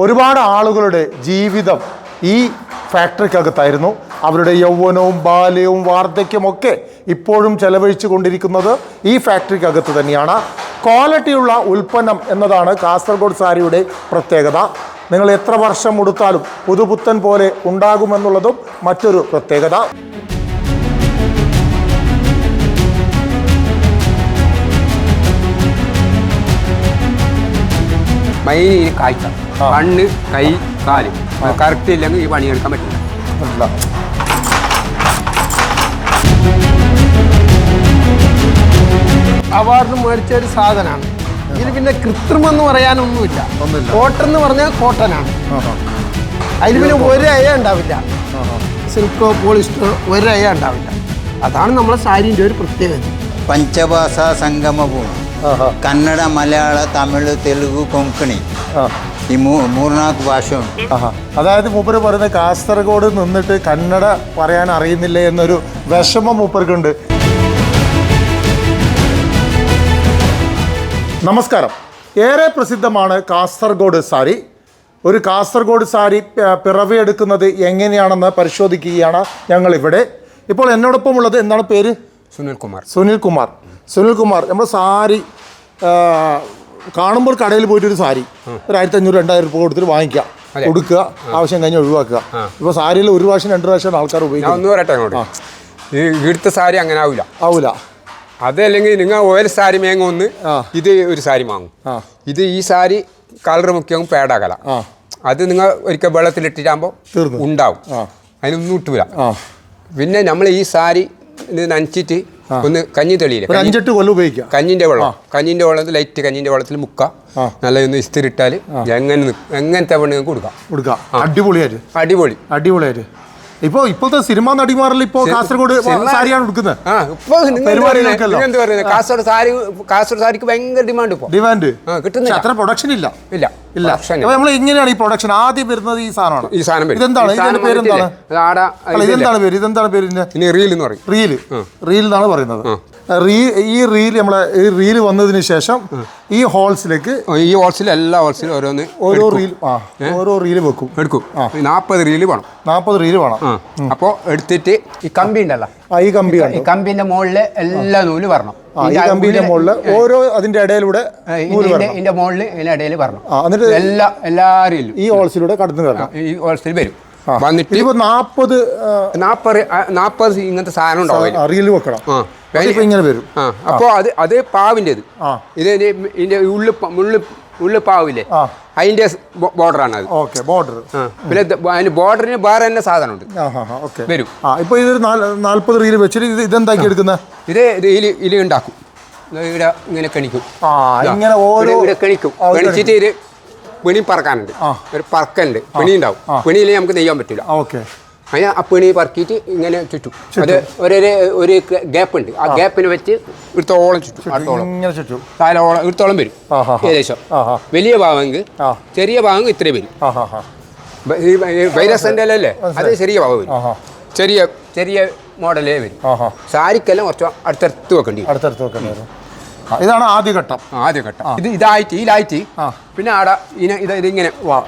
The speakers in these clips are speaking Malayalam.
ഒരുപാട് ആളുകളുടെ ജീവിതം ഈ ഫാക്ടറിക്കകത്തായിരുന്നു. അവരുടെ യൗവനവും ബാല്യവും വാർദ്ധക്യമൊക്കെ ഇപ്പോഴും ചെലവഴിച്ചു കൊണ്ടിരിക്കുന്നത് ഈ ഫാക്ടറിക്കകത്ത് തന്നെയാണ്. ക്വാളിറ്റിയുള്ള ഉൽപ്പന്നം എന്നതാണ് കാസർഗോഡ് സാരിയുടെ പ്രത്യേകത. നിങ്ങൾ എത്ര വർഷം ഉടുത്താലും പുതുപുത്തൻ പോലെ ഉണ്ടാകുമെന്നുള്ളതും മറ്റൊരു പ്രത്യേകത. മെയിൻ ഇനി കാഴ്ച കണ്ണ് കൈ കാൽ. കറക്റ്റ് ഇല്ലെങ്കിൽ ഈ പണിയെടുക്കാൻ പറ്റില്ല. അവാർഡ് മേടിച്ച ഒരു സാധനമാണ് ഇതിൽ പിന്നെ കൃത്രിമം എന്ന് പറയാനൊന്നുമില്ല. കോട്ടൺ എന്ന് പറഞ്ഞാൽ കോട്ടനാണ്. അതിന് പിന്നെ ഒരു അയ ഉണ്ടാവില്ല. സിൽക്കോ പോളിസ്റ്റോ ഒരു അയ ഉണ്ടാവില്ല. അതാണ് നമ്മളെ സാരിന്റെ ഒരു പ്രത്യേകത. പഞ്ചഭാഷാ സംഗമഭൂമി. ಕನ್ನಡ ಮಲಯಾಳ ತಮಿಳು ತೆಲುಗು ಕೊಂಕಣಿ ആ. ಈ ಮೂ ಮೂರ್ನಾಲ್ಕು ಭಾಷೆ ಉಂಟು ആഹാ. അതായത് മൂപ്പര് പറയുന്നത് കാസർഗോഡ് നിന്നിട്ട് കന്നഡ പറയാൻ അറിയുന്നില്ല എന്നൊരു വിഷമം മൂപ്പർക്കുണ്ട് നമസ്കാരം ഏറെ പ്രസിദ്ധമാണ് കാസർഗോഡ് സാരി ഒരു കാസർഗോഡ് സാരി പ- പിറവിയെടുക്കുന്നത് എങ്ങനെയാണെന്ന് പരിശോധിക്കുകയാണ് ഞങ്ങളിവിടെ ഇപ്പോൾ എന്നോടൊപ്പം ഉള്ളത് എന്താണ് പേര് സുനിൽ കുമാർ സുനിൽ കുമാർ സുനിൽ കുമാർ നമ്മുടെ സാരി കാണുമ്പോൾ കടയിൽ പോയിട്ട് ഒരു സാരി. ഒരു ആയിരത്തി അഞ്ഞൂറ് രണ്ടായിരം രൂപ കൊടുത്തിട്ട് വാങ്ങിക്കുക. അതെ. കൊടുക്കുക ആവശ്യം കഴിഞ്ഞ് ഒഴിവാക്കുക. ഇപ്പോൾ സാരിയിൽ ഒരു പ്രാവശ്യം രണ്ട് പ്രാവശ്യം ആൾക്കാർ ഉപയോഗിക്കും. ഒന്ന് പറയട്ടെ അങ്ങോട്ട്? ഈ ഇവിടുത്തെ സാരി അങ്ങനെ ആവില്ല ആവൂല. അതല്ലെങ്കിൽ നിങ്ങൾ ഓയിൽ സാരി മേങ്ങ ഒന്ന് ആ. ഇത് ഒരു സാരി വാങ്ങും. ഇത് ഈ സാരി കളർ മുഖ്യം പേടാകല. അത് നിങ്ങൾ ഒരിക്കൽ വെള്ളത്തിലിട്ടിട്ടാകുമ്പോൾ തീർന്നു. ഉണ്ടാവും. അതിനൊന്നും ഇട്ടൂല. പിന്നെ നമ്മൾ ഈ സാരി നനച്ചിട്ട് ഒന്ന് കഞ്ഞി തെളിയില്ല? ഒരു അഞ്ചെട്ട് കൊല്ലം ഉപയോഗിക്കുക. കഞ്ഞിന്റെ വെള്ളം. കഞ്ഞിന്റെ വെള്ളത്തിൽ ലൈറ്റ് കഞ്ഞിന്റെ വെള്ളത്തിൽ മുക്ക. നല്ല ഒന്ന് ഇസ്തിരിട്ടാൽ എങ്ങനെ. എങ്ങനത്തെ പെണ്ണുങ്ങൾക്ക് കൊടുക്കാം? കൊടുക്കാം. അടിപൊളിയായിട്ട്. അടിപൊളി. അടിപൊളിയായിട്ട്. ഇപ്പോൾ ഇപ്പോഴത്തെ സിനിമാ നടിമാരിൽ ഇപ്പോ കാസർഗോഡ് സാരിയാണ് ഇപ്പൊ പറയുന്നത്? കാസർഗോഡ് സാരി കാസർഗോഡ് സാരിക്ക് ഭയങ്കര ഡിമാൻഡ് ഇപ്പൊ. ഡിമാൻഡ് കിട്ടുന്നില്ല. അത്ര പ്രൊഡക്ഷൻ ഇല്ല. ഇല്ല. ഇല്ല. നമ്മൾ എങ്ങനെയാണ് ഈ പ്രൊഡക്ഷൻ ആദ്യം വരുന്നത് ഈ സാധനമാണ്. ഈ സാധനം ഇതെന്താണ്? ഇതിന്റെ പേര് എന്താണ് ഇതെന്താണ് പേര്? ഇതെന്താണ് പേര് ഇനി റീൽ എന്ന് പറയും. റീൽ റീൽ എന്നാണ് പറയുന്നത്. റീ ഈ റീൽ നമ്മളെ ഈ റീൽ വന്നതിന് ശേഷം ഈ ഹോൾസിലേക്ക് ഈ ഹോൾസിൽ എല്ലാ ഹോൾസിലും ഓരോന്ന് ഓരോ റീൽ ആ ഓരോ റീൽ വെക്കും. എടുക്കും. നാൽപ്പത് റീൽ വേണം. നാൽപ്പത് റീൽ വേണം. അപ്പോൾ എടുത്തിട്ട് ഈ കമ്പി ഉണ്ടല്ലോ. ആ ഈ കമ്പി ഈ കമ്പിന്റെ മുകളിൽ എല്ലാ നൂൽ വരണം. ആ ഈ കമ്പിന്റെ മുകളിൽ ഓരോ അതിന്റെ ഇടയിലൂടെ നൂൽ വരണം. ഇതിന്റെ മുകളിൽ ഇതിന്റെ ഇടയിൽ വരണം. എന്നിട്ട് എല്ലാ എല്ലാ റീലും. ഈ ഹോൾസിലൂടെ കടന്നു കയറണം ഈ ഹോൾസിൽ വരും. വന്നിട്ട് ഇതിപ്പോ നാൽപ്പത് നാൽപ്പത് നാൽപ്പത് ഇങ്ങനത്തെ സാധനം ഉണ്ടാവും. റീൽ വെക്കണം. ആ. ഇങ്ങനെ വരും. ആ. അപ്പോൾ അത് അത് പാവിന്റെത്. ഇത് ഇത് ഇതിന്റെ ഉള്ളു മുള്ളു ഉള്ളു പാവില്ലേ. അതിന്റെ ബോർഡറാണ് അത്. Okay border. പിന്നെ അതിന് ബോർഡറിന് വേറെ തന്നെ സാധനമുണ്ട്. വരും. ഇപ്പൊ ഇതൊരു നാൽപ്പത് റീൽ വെച്ചിട്ട് ഇത് ഇതെന്താക്കി എടുക്കുന്ന? ഇത് ഇത് ഇലി ഇലി ഉണ്ടാക്കും. ഇവിടെ ഇങ്ങനെ കണിക്കും. ഇങ്ങനെ ഓരോ ഇവിടെ- കണിക്കും. കണിച്ചിട്ട് ഇത് പിണി പറക്കാനുണ്ട്. ഒരു പറക്കുണ്ട് പിണി ഉണ്ടാവും പിണിയിൽ നമുക്ക് നെയ്യാൻ പറ്റില്ല. ഓക്കെ. അതിന് ആ പിണി പറക്കിയിട്ട് ഇങ്ങനെ ചുറ്റും. അത് ഒരു ഒരു ഗ്യാപ്പ് ഉണ്ട് ആ ഗ്യാപ്പിന് വെച്ച് ഇടത്തോളം ചുറ്റും. അടുത്തോളം. ചുറ്റും. താലോളം ഇടത്തോളം വരും. ഏകദേശം. വലിയ ഭാഗമെങ്കിൽ. ചെറിയ ഭാഗം ഇത്രയും വരും. ഈ വ- അല്ലേ അത് ചെറിയ ഭാഗം വരും. ചെറിയ ചെറിയ മോഡലേ വരും. സാരിക്കെല്ലാം കുറച്ച് അടുത്തടുത്ത് വെക്കേണ്ടി അടുത്തടുത്ത് വെക്കേണ്ടി ഇതാണ് ആദ്യ ഘട്ടം ആ, ഘട്ടം ഇത് ഇതായിട്ട് ഈ ലൈറ്റ് പിന്നെ ആടെ ഇനി ഇത് ഇതിങ്ങനെ വാ.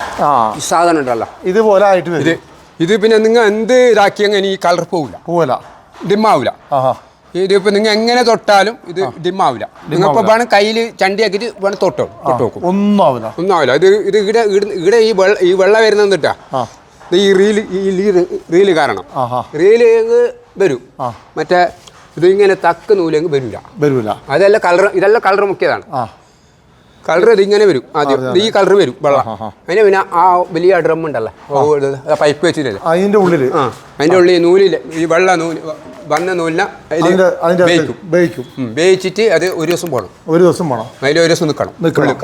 ഈ സാധനം ഉണ്ടല്ലോ. ഇതുപോലെ ആയിട്ട് ഇത് വരും. ഇത് പിന്നെ നിങ്ങൾ എന്ത് ഇതാക്കിയെങ്കിൽ ഈ കളർ പോവില്ല. പോവല ഡിമ്മാവില്ല ആ ഇതിപ്പോ നിങ്ങൾ എങ്ങനെ തൊട്ടാലും ഇത് ഡിമ്മാവില്ല നിങ്ങൾ ഇപ്പോൾ വേണം കയ്യിൽ ചണ്ടിയാക്കിയിട്ട് വേണം തൊട്ടോ തൊട്ട് നോക്കും. ഒന്നാവില്ല ആവില്ല ഒന്നും ആവില്ല ഇത് ഇത് ഇവിടെ ഇവിടെ- ഈ വെള്ള ഈ വെള്ളം വരുന്നത് കിട്ടാ ഈ റീൽ ഈ റീൽ കാരണം. റീൽ വരും. മറ്റേ ഇത് തക്ക തക്ക് വരില്ല. വരില്ല. വരൂല അതല്ല കളർ ഇതല്ല കളർ മുക്കിയതാണ്. കളർ ഇതിങ്ങനെ വരും ആദ്യം. ഈ കളർ വരും വെള്ളം. അതിന് പിന്നെ ആ വലിയ ഡ്രം ഉണ്ടല്ലോ പൈപ്പ് വെച്ചിട്ടില്ല? അതിന്റെ ഉള്ളിൽ ആ അതിന്റെ ഉള്ളിൽ നൂലില്ല ഈ വെള്ള നൂൽ വന്ന നൂലിനെ വേവിക്കും. അത് ഒരു ദിവസം പോകണം ഒരു ദിവസം പോകണം അതിൽ ഒരു ദിവസം നിൽക്കണം.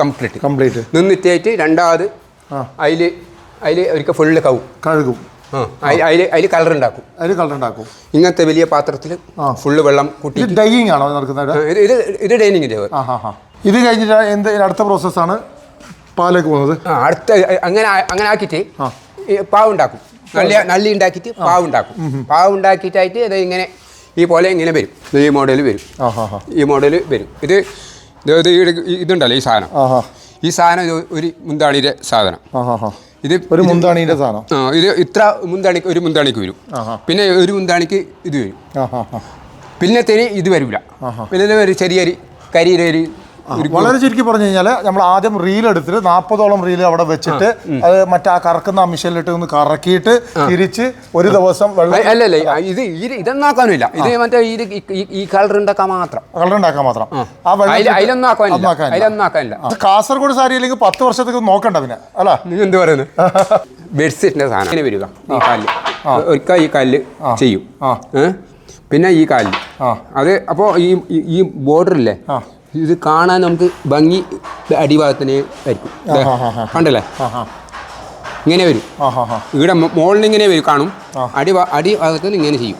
കംപ്ലീറ്റ് കംപ്ലീറ്റ് നിന്നിട്ടേറ്റ് രണ്ടാമത് അതിൽ അതിൽ അതിൽ ഒരിക്കൽ ഫുള്ള് കവും കഴുകും. അതിൽ കളർ ഉണ്ടാക്കും. അതിൽ കളർ ഉണ്ടാക്കും. ഇങ്ങനത്തെ വലിയ പാത്രത്തിൽ. ഫുള്ള് വെള്ളം കൂട്ടി ഡൈനിങ് ആണോ നടക്കുന്നത്? ഇത് ഇത് ഹാ ഹാ ഇത് കഴിഞ്ഞിട്ട് എന്ത് അടുത്ത പ്രോസസ്സാണ് പാലേക്ക് പോകുന്നത്? അടുത്ത അങ്ങനെ അങ്ങനെ ആക്കിയിട്ട് പാവുണ്ടാക്കും നല്ല നള്ളി ഉണ്ടാക്കിയിട്ട് പാവ് ഉണ്ടാക്കും. പാവ് ഉണ്ടാക്കിയിട്ടായിട്ട് ഇത് ഇങ്ങനെ ഈ പോലെ ഇങ്ങനെ വരും. ഈ മോഡൽ വരും. ഈ മോഡൽ വരും. ഇത് ഇത് ഇതുണ്ടല്ലോ ഈ സാധനം. ഈ സാധനം ഇത് ഒരു മുന്താണിയുടെ സാധനം. ഇത് ഒരു മുന്താണിയുടെ സാധനം? ആ ഇത് ഇത്ര മുന്താണിക്ക് ഒരു മുന്താണിക്ക് വരും. പിന്നെ ഒരു മുന്താണിക്ക് ഇത് വരും. പിന്നെ തെരി ഇത് വരില്ല പിന്നെ ഒരു ചെറിയൊരു കരിയിലെ ഒരു ഒരു വളരെ ചുരുക്കി പറഞ്ഞു കഴിഞ്ഞാൽ നമ്മൾ ആദ്യം റീൽ എടുത്തിട്ട് നാൽപ്പതോളം റീൽ അവിടെ വെച്ചിട്ട് അത് മറ്റേ ആ കറക്കുന്ന ആ മിഷനിലിട്ട് ഒന്ന് കറക്കിയിട്ട് തിരിച്ച് ഒരു ദിവസം വെള്ളം അല്ല അല്ല ഇത് ഇതെന്നാക്കാനില്ല ഇത് മറ്റേ ഇത് ഈ- കളർ ഉണ്ടാക്കാൻ മാത്രം. കളർ ഉണ്ടാക്കാൻ മാത്രം. ആ. വെള്ളം കാസർഗോഡ് സാരി അല്ലെങ്കിൽ പത്ത് വർഷത്തേക്ക് നോക്കണ്ട പിന്നെ അല്ല? നീ എന്ത് പറയുന്നത് ബെഡ്ഷീറ്റിന്റെ സാധനം. ഇങ്ങനെ വരിക. ഈ ഒരിക്കൽ ഈ കല്ല് ചെയ്യും. പിന്നെ ഈ കാലിൽ അത് അപ്പോൾ ഈ ഈ- ഈ ബോർഡർ ഇല്ലേ? ആ. ഇത് കാണാൻ നമുക്ക് ഭംഗി അടിഭാഗത്തിന് ആയിരിക്കും. കണ്ടല്ലേ? ഇങ്ങനെ വരും. ഇവിടെ മുകളിൽ ഇങ്ങനെ വരും കാണും. അടി അടി ഭാഗത്തിന് ഇങ്ങനെ ചെയ്യും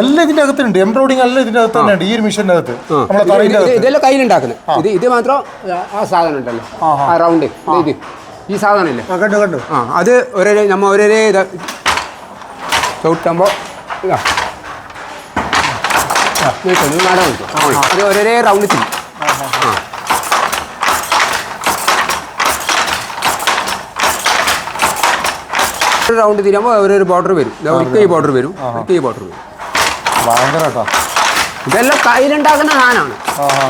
എല്ലാം ഇതിന്റെ അകത്തുണ്ട്. എംബ്രോയിഡിങ് എല്ലാം ഇതിന്റെ അകത്ത് തന്നെയുണ്ട്. ഈ ഒരു മിഷന്റെ അകത്ത്. ഇതെല്ലാം കയ്യിലുണ്ടാക്കുന്നത്. ഇത് ഇത് മാത്രം ആ സാധനം ഉണ്ടല്ലോ. ആ റൗണ്ട്. ഇത് ഈ സാധനം ഇല്ലേ കണ്ടു കണ്ടു. ആ അത് ഒരേ നമ്മ ഒരേ ചവിട്ടുമ്പോൾ ഇതാ. അത് ഒരേ റൗണ്ട് ചെയ്യും. ഒരു റൗണ്ട് തീരുമ്പോൾ ഓരോരു ബോർഡർ വരും. ഇക്കൈ ഈ ബോർഡർ വരും. ഇക്കൈ ഈ ബോർഡർ വരും. ഭയങ്കര കേട്ടോ. ഇതെല്ലാം കയ്യിലുണ്ടാക്കുന്ന സാധനമാണ്.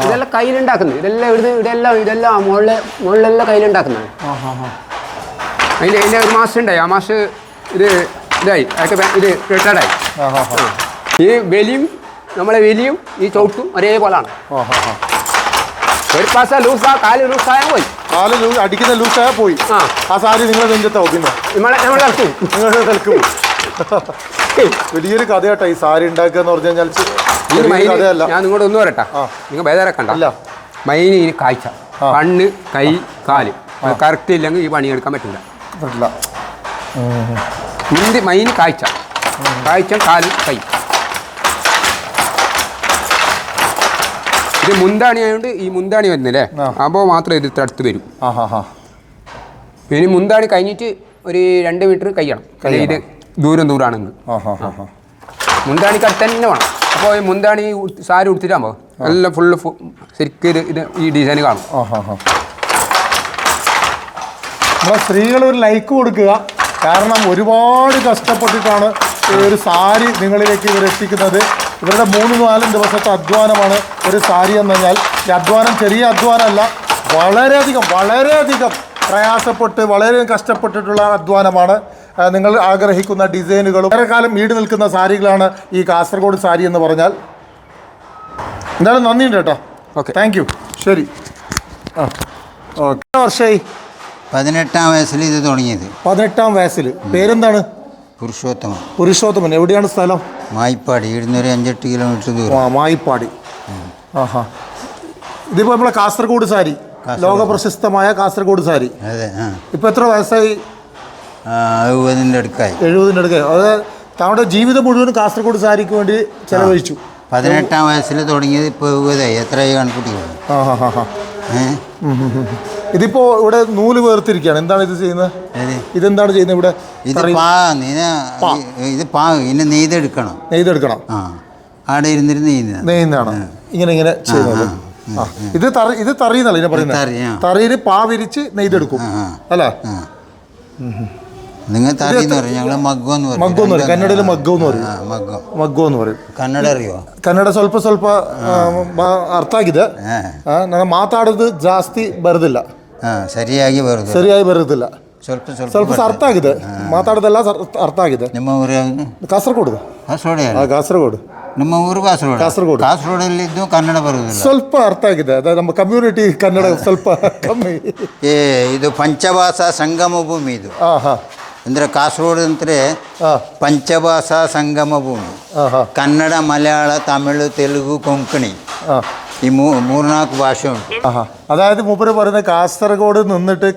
ഇതെല്ലാം കയ്യിലുണ്ടാക്കുന്നത്. ഇതെല്ലാം ഇവിടുന്ന് ഇതെല്ലാം ഇതെല്ലാം മുകളിലെ മുകളിലെല്ലാം കയ്യിലുണ്ടാക്കുന്നതാണ് അതിന്റെ അതിന്റെ ഒരു മാസം ഉണ്ടായി. ആ മാസം ഇത് ഇതായി. അതൊക്കെ ഇത് റിട്ടയർഡായി ഈ വലിയും നമ്മളെ വലിയും ഈ ചവിട്ടും ഒരേപോലാണ്. ആ ഹാ ഹാ ഒരു പാസ ലൂസാ കാൽ ലൂസായ പോയി. കാൽ ലൂ- അടിക്കുന്ന ലൂസായ പോയി. ആ. ആ സാരി നിങ്ങൾ നെഞ്ചത്താവും പിന്നെ. നമ്മളെ നമ്മൾ കളിച്ചു നിങ്ങളുടെ കളിക്കും വലിയൊരു കഥയാട്ടോ ഈ സാരി ഉണ്ടാക്കുക എന്ന് പറഞ്ഞു കഴിഞ്ഞാൽ ചെ- ഈ ചെറിയൊരു കഥയല്ല. ഞാൻ നിങ്ങളോട് ഒന്നും വരട്ടാ ആ. നിങ്ങൾ ബേദാരക്കണ്ട ഇല്ല. മൈന് ഇനി കാഴ്ച. ആ. കണ്ണ് കൈ കാൽ. കറക്റ്റ് ഇല്ലെങ്കിൽ ഈ പണിയെടുക്കാൻ പറ്റില്ല. പറ്റില്ല. മുന്തി മൈന് കാഴ്ച. കാഴ്ച കാൽ കൈ. ഇത് മുന്താണി ആയതുകൊണ്ട് ഈ മുന്താണി വരുന്നില്ലേ. അപ്പോൾ മാത്രം ഇത് തടുത്ത് വരും. ഇനി മുന്താണി കഴിഞ്ഞിട്ട് ഒരു രണ്ട് മീറ്റർ കഴിയണം. ഇത് ദൂരം ദൂരാണെന്ന്. മുന്താണിക്ക് അടുത്ത് തന്നെ വേണം. അപ്പോൾ ഈ മുന്താണി സാരി ഉടുത്തിട്ടാകുമ്പോൾ നല്ല ഫുള്ള് ശരിക്കും ഇത് ഇത് ഈ ഡിസൈൻ കാണും. നമ്മളെ സ്ത്രീകൾ ഒരു ലൈക്ക് കൊടുക്കുക. കാരണം ഒരുപാട് കഷ്ടപ്പെട്ടിട്ടാണ് ഈ ഒരു സാരി നിങ്ങളിലേക്ക് ഇവർ എത്തിക്കുന്നത് ഇവരുടെ മൂന്ന് നാലും ദിവസത്തെ അധ്വാനമാണ് ഒരു സാരി എന്ന് പറഞ്ഞാൽ. ഈ അധ്വാനം ചെറിയ അധ്വാനമല്ല വളരെയധികം വളരെയധികം പ്രയാസപ്പെട്ട് വളരെ കഷ്ടപ്പെട്ടിട്ടുള്ള അധ്വാനമാണ്. നിങ്ങൾ ആഗ്രഹിക്കുന്ന ഡിസൈനുകളും വളരെ കാലം ഈട് നിൽക്കുന്ന സാരികളാണ് ഈ കാസർഗോഡ് സാരി എന്ന് പറഞ്ഞാൽ. എന്തായാലും നന്ദിയുണ്ട് കേട്ടോ. ഓക്കെ. താങ്ക് യു ശരി. ആ ഓക്കെ. വർഷമായി പതിനെട്ടാം വയസ്സിൽ ഇത് തുടങ്ങിയത്. പതിനെട്ടാം വയസ്സിൽ. പേരെന്താണ്? പുരുഷോത്തമൻ. പുരുഷോത്തമൻ എവിടെയാണ് സ്ഥലം? മായിപ്പാടി ഇവിടുന്ന് ഒരു അഞ്ചെട്ട് കിലോമീറ്റർ ദൂരം. ആ മായിപ്പാടി. ആഹാ. ഇതിപ്പോൾ നമ്മളെ കാസർഗോഡ് സാരി ലോക പ്രശസ്തമായ കാസർഗോഡ് സാരി. അതെ ആ. ഇപ്പം എത്ര വയസ്സായി? എഴുപതിന്റെ അടുക്കായി. എഴുപതിന്റെ അടുക്കായി. അത് താങ്കളുടെ ജീവിതം മുഴുവൻ കാസർഗോഡ് സാരിക്ക് വേണ്ടി ചെലവഴിച്ചു. പതിനെട്ടാം വയസ്സിൽ തുടങ്ങിയത് ഇപ്പോൾ എഴുപതായി. എത്രയായി കണക്കുട്ടികൾ ആ ഹാ ഹാ ഹാ ഏഹ് ഇതിപ്പോൾ ഇവിടെ നൂല് വേർതിരിക്കുകയാണ് എന്താണ് ഇത് ചെയ്യുന്നത് ഏത്? ഇതെന്താണ് ചെയ്യുന്നത് ഇവിടെ ഇത് തറയിൽ പാ നീന ഇത് പാ ഇതിനെ നെയ്തെടുക്കണം നെയ്തെടുക്കണം ആ അവിടെ ഇരുന്നിട്ട് നെയ്യുന്ന നെയ്യുന്നതാണ് ഇങ്ങനെ ഇങ്ങനെ ചെയ്യുന്നത് ആ ഇത് തറി ഇത് തറിയെന്നല്ല ഇതിനെ തറി, ആ. പറയുന്നത് തറിയിൽ പാ വിരിച്ച് നെയ്തെടുക്കും ആ, ആ. അല്ല ആ നിങ്ങൾ തറി എന്ന് പറയും ഞങ്ങൾ മഗ്ഗം എന്ന് പറയും മഗ്ഗം എന്ന് പറയും. കന്നഡയിൽ മഗ്ഗം എന്ന് പറയും. ആ, മഗ്ഗം ಮಗ್ಗು ಅಂತ പറയും ಕನ್ನಡ അറിയോ ಕನ್ನಡ ಸ್ವಲ್ಪ ಸ್ವಲ್ಪ ಆ, ಬ- ಅರ್ಥ ಆಗಿದೆ ಹಾ. ಆ, ನಾನು ಮಾತಾಡೋದು ಜಾಸ್ತಿ ಬರೋದಿಲ್ಲ ಹಾ ಸರಿಯಾಗಿ ಬರುತ್ತೆ ಸರಿಯಾಗಿ ಬರೋದಿಲ್ಲ. ಸ್ವಲ್ಪ ಸ್ವಲ್ಪ ಸ್ವಲ್ಪ ಅರ್ಥ ಆಗಿದೆ. ಮಾತಾಡೋದೆಲ್ಲ ಸ- ಅರ್ಥ ಆಗಿದೆ. ನಿಮ್ಮ ಊರು? ಯಾವುದು? ಕಾಸರಗೋಡು ಕಾಸರಗೋಡು ಕಾಸರಗೋಡು. ನಿಮ್ಮ ಊರು ಕಾಸರಗೋಡು? ಕಾಸರಗೋಡು. ಕಾಸರಗೋಡಲ್ಲಿದ್ದು ಕನ್ನಡ ಬರುವುದಿಲ್ಲ ಸ್ವಲ್ಪ ಅರ್ಥ ಆಗಿದೆ. ಅದು ನಮ್ಮ ಕಮ್ಯುನಿಟಿ ಕನ್ನಡ ಸ್ವಲ್ಪ ಕಮ್ಮಿ. ಏ ಇದು ಪಂಚಭಾಷಾ ಸಂಗಮ ಭೂಮಿ ಇದು. ಹಾಂ ಹಾಂ. ಅಂದರೆ ಕಾಸರಗೋಡು ಅಂದರೆ ಹಾಂ ಪಂಚಭಾಷಾ ಸಂಗಮ ಭೂಮಿ ಹಾಂ. ಹಾಂ ಕನ್ನಡ ಮಲಯಾಳ ತಮಿಳು ತೆಲುಗು ಕೊಂಕಣಿ. ಹಾಂ ഈ മൂ മൂന്നാക്ക് ഭാഷയുണ്ട്. ആഹാ. അതായത് മൂപ്പര് പറയുന്നത് കാസർഗോഡ് നിന്നിട്ട്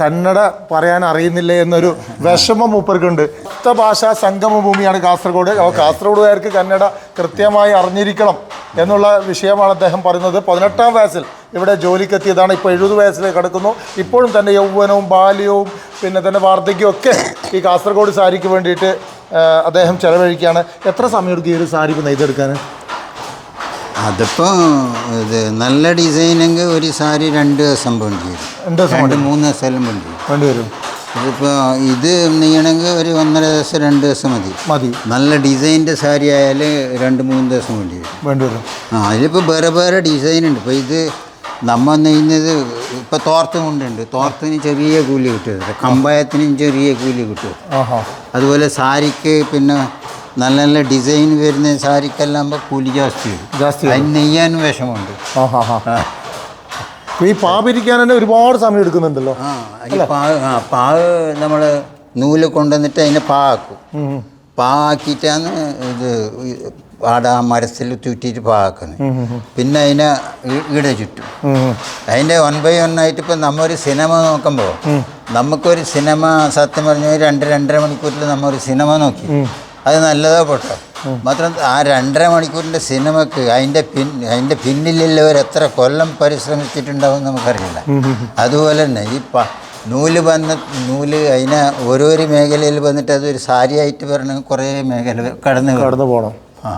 കന്നഡ പറയാൻ അറിയുന്നില്ല എന്നൊരു വിഷമം മൂപ്പർക്കുണ്ട്. ഭാഷാ സംഗമ ഭൂമിയാണ് കാസർഗോഡ് കാസർഗോഡുകാർക്ക് കന്നഡ കൃത്യമായി അറിഞ്ഞിരിക്കണം എന്നുള്ള വിഷയമാണ് അദ്ദേഹം പറയുന്നത്. പതിനെട്ടാം വയസ്സിൽ ഇവിടെ ജോലിക്കെത്തിയതാണ്. ഇപ്പോൾ എഴുപത് വയസ്സിലേക്ക് കടക്കുന്നു. ഇപ്പോഴും തന്റെ യൗവനവും ബാല്യവും പിന്നെ തന്റെ വാർദ്ധക്യവും ഒക്കെ ഈ കാസർഗോഡ് സാരിക്ക് വേണ്ടിയിട്ട് അദ്ദേഹം ചെലവഴിക്കുകയാണ്. എത്ര സമയം എടുക്കും ഈ ഒരു സാരിക്ക് നെയ്തെടുക്കാൻ? അതിപ്പോൾ ഇത് നല്ല ഡിസൈനെങ്കിൽ ഒരു സാരി രണ്ട് ദിവസം വേണ്ടി വരും. രണ്ട് മൂന്ന് ദിവസം വേണ്ടി വരും. വേണ്ടി വരും. ഇതിപ്പോൾ ഇത് നെയ്യണമെങ്കിൽ ഒരു ഒന്നര ദിവസം രണ്ട് ദിവസം മതി. മതി. നല്ല ഡിസൈന്റെ സാരി ആയാൽ രണ്ട് മൂന്ന് ദിവസം വേണ്ടി വരും. വേണ്ടി വരും. ആ അതിലിപ്പോൾ വേറെ വേറെ ഡിസൈൻ ഉണ്ട് ഇപ്പോൾ ഇത് നമ്മൾ നെയ്യുന്നത് ഇപ്പോൾ തോർത്ത് കൊണ്ടുണ്ട്. തോർത്തിന് ചെറിയ കൂലി കിട്ടും. കമ്പായത്തിനും ചെറിയ കൂലി കിട്ടും. അതുപോലെ സാരിക്ക് പിന്നെ നല്ല നല്ല ഡിസൈൻ വരുന്ന സാരിക്കെല്ലാം ആകുമ്പോൾ കൂലി ജാസ്തി ജാസ്തി അതിന് നെയ്യാനും വിഷമമുണ്ട്. ആഹാ ഹാ അപ്പോൾ ഈ പാവിരിക്കാൻ തന്നെ ഒരുപാട് സമയം എടുക്കുന്നുണ്ടല്ലോ. ആ ഈ പാവ് ആ പാവ് നമ്മൾ നൂൽ കൊണ്ടുവന്നിട്ട് അതിനെ പാക്കും. പാക്കിയിട്ടാണ് ഇത് ആടെ മരത്തിൽ ചുറ്റിയിട്ട് പാക്കുന്നത് പിന്നെ അതിനെ ഈട ചുറ്റും. അതിന്റെ വൺ ബൈ വൺ ആയിട്ട് ഇപ്പം നമ്മൊരു സിനിമ നോക്കുമ്പോൾ നമുക്കൊരു സിനിമ സത്യം പറഞ്ഞ രണ്ട് രണ്ടര മണിക്കൂറിൽ നമ്മൊരു സിനിമ നോക്കി. അത് നല്ലതോ പെട്ടോ. മാത്രം ആ രണ്ടര മണിക്കൂറിന്റെ സിനിമക്ക് അതിന്റെ പിൻ അതിന്റെ പിന്നിലുള്ളവർ എത്ര കൊല്ലം പരിശ്രമിച്ചിട്ടുണ്ടാവും നമുക്കറിയില്ല. അതുപോലെ തന്നെ ഈ പ നൂൽ വന്ന നൂൽ അതിനെ ഓരോരോ മേഖലയിൽ വന്നിട്ട് അതൊരു സാരിയായിട്ട് വരണ കുറേ മേഖല കടന്ന്. കടന്നു പോകണം ആ.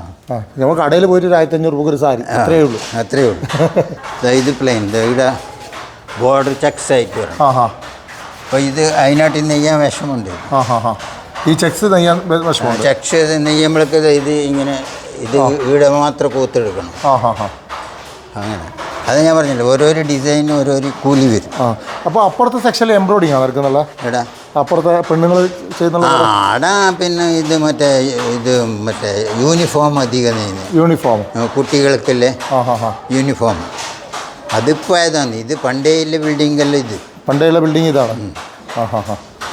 നമുക്ക് കടയിൽ പോയിട്ട് ഒരു ആയിരത്തി അഞ്ഞൂറ് രൂപ ഒരു സാരി അത്രയേ ഉള്ളൂ. അത്രയേ ഉള്ളൂ. ഇത് പ്ലെയിൻ ഇവിടെ ബോർഡർ ചെക്സ് ആയിട്ട് വരണം. അപ്പോൾ ഇത് അതിനായിട്ട് നെയ്യാൻ വിഷമമുണ്ട് ആ ഹാ ഹാ ഈ ചെക്സ് നെയ്യാൻ വിഷമം ചെക്സ് നെയ്യുമ്പോഴൊക്കെ ഇത് ഇങ്ങനെ ഇത് ഇവിടെ മാത്രം കൂത്തെടുക്കണം. അങ്ങനെ. അത് ഞാൻ പറഞ്ഞില്ല ഓരോരോ ഡിസൈനും ഓരോരോ കൂലി വരും. അപ്പോൾ അപ്പുറത്തെ സെക്ഷനിൽ എംബ്രോയിഡിങ് ആണ് നടക്കുന്നല്ല എടാ. അപ്പുറത്തെ പെണ്ണുങ്ങൾ ചെയ്യുന്ന ആടാ പിന്നെ ഇത് മറ്റേ ഇത് മറ്റേ യൂണിഫോം അധികം നെയ്യുന്നത് യൂണിഫോം കുട്ടികൾക്കല്ലേ? യൂണിഫോം അതിപ്പോൾ ഏതാണ്? ഇത് പണ്ടേ ഇല്ല അല്ല ഇത്. പണ്ടേയുള്ള ബിൽഡിംഗ് ഇതാണ്.